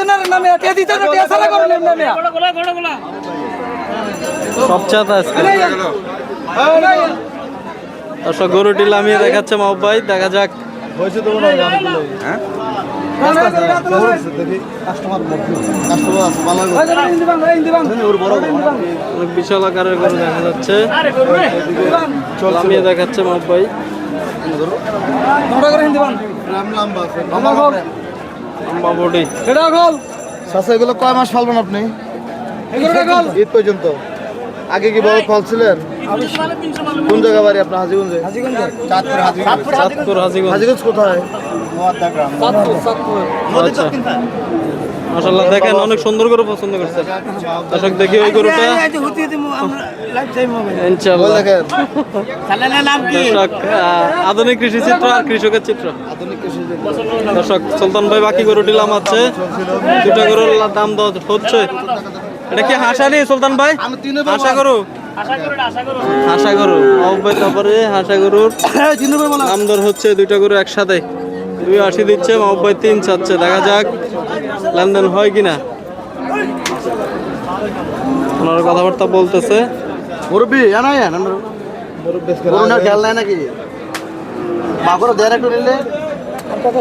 Fortuner নামে টিয়া দিতে না টিয়া সালা করে নামে নামে সব চাঁদা আজকে। দর্শক গরুটি লামিয়ে দেখাচ্ছে মাহবুব ভাই দেখা যাক। হয়েছে তো হয় বিশাল আকারের গরু দেখা যাচ্ছে। লামিয়ে দেখাচ্ছে মাহবুব ভাই। লম্বা আছে। লম্বা বডি চাচা এগুলো কয় মাস পালবেন আপনি? ঈদ পর্যন্ত। আগে কি বড় ফলছিলেন কোন জায়গা বাড়ি আপনার হাজিগঞ্জে? চাঁদপুর হাজিগঞ্জ। চাঁদপুর হাজিগঞ্জ। মাশাল্লাহ দেখেন অনেক সুন্দর করে পছন্দ করছে। দর্শক দেখি ওই গরুটা। ইনশাআল্লাহ। আহ, আধুনিক কৃষি চিত্র আর কৃষকের চিত্র। আধুনিক দর্শক সুলতান ভাই বাকি গরুটি লামাচ্ছে দুটা গরুর দাম দর হচ্ছে। এটা কি হাসানি সুলতান ভাই? হাসা গরু? হাসা গরু। অব্যয় তারপরে হাসা গরুর দাম দর হচ্ছে দুইটা গরু একসাথে। দুই আশি দিচ্ছে অব্যয় তিন চাচ্ছে। দেখা যাক। লেনদেন হয় কিনা? ওনার কথাবার্তা বলতেছে। মুরব্বী জানা জান মুরব্বি খেয়াল নাই নাকি একটু নিলে। কথা